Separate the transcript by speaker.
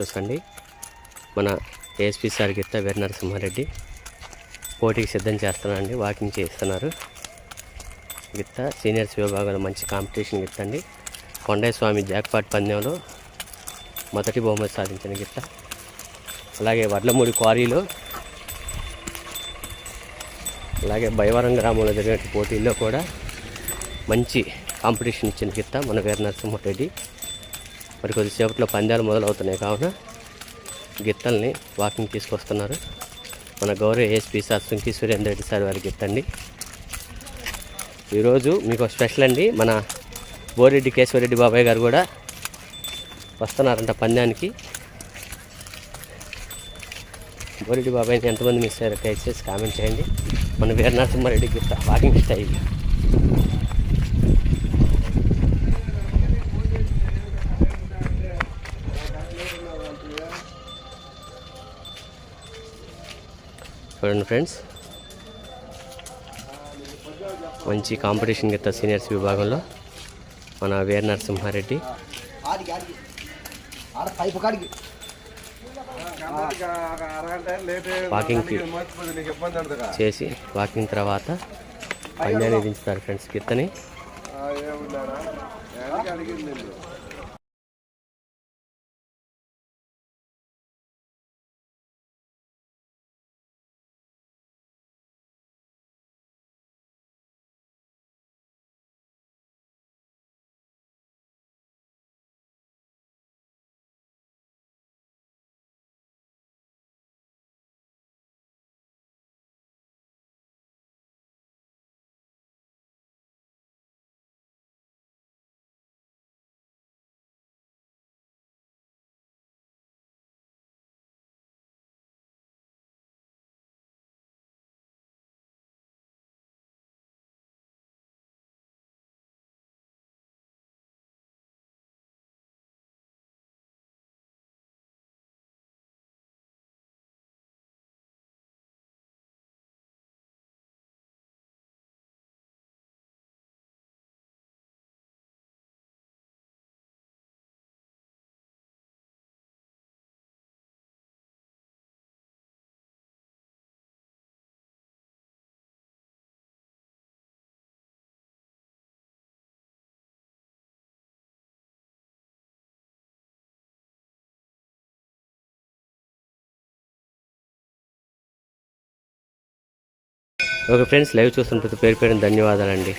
Speaker 1: చూసండి మన ASP sir గిత్త వీరనరసింహారెడ్డి పోటీకి సిద్ధం చేస్తున్నారండి వాకింగ్ చేస్తున్నారు. గిత్త సీనియర్స్ విభాగంలో మంచి కాంపిటీషన్ గిత్తండి. కొండయ్య స్వామి జాక్పాట్ పందెంలో మొదటి బహుమతి సాధించిన గిత్త. అలాగే వడ్లమూడి క్వారీలో అలాగే భయవరం గ్రామంలో జరిగిన పోటీల్లో కూడా మంచి కాంపిటీషన్ ఇచ్చిన గిత్త మన వీర నరసింహారెడ్డి మరి కొద్దిసేపట్లో పందాలు మొదలవుతున్నాయి కావున గిత్తల్ని వాకింగ్ తీసుకొస్తున్నారు. మన గౌరవ ASP sir Sunki Surender Reddy sir వారి గిత్తండి. ఈరోజు మీకు స్పెషల్ అండి మన బోరెడ్డి కేశవరెడ్డి బాబాయ్ గారు కూడా వస్తున్నారంట పందానికి. బోరెడ్డి బాబాయ్ని ఎంతమంది మిస్ అయ్యారు దయచేసి కామెంట్ చేయండి. మన వీర నరసింహారెడ్డి గిత్త వాకింగ్ స్టైల్ చూడండి ఫ్రెండ్స్. మంచి కాంపిటీషన్ గిత్త సీనియర్స్ విభాగంలో మన వీర నరసింహారెడ్డి. వాకింగ్కి చేసి వాకింగ్ తర్వాత పందాన్ని దించుతారు ఫ్రెండ్స్ గిత్తని ఓకే ఫ్రెండ్స్ లైవ్ చూస్తున్న ప్రతి పేరు పేరు ధన్యవాదాలండి.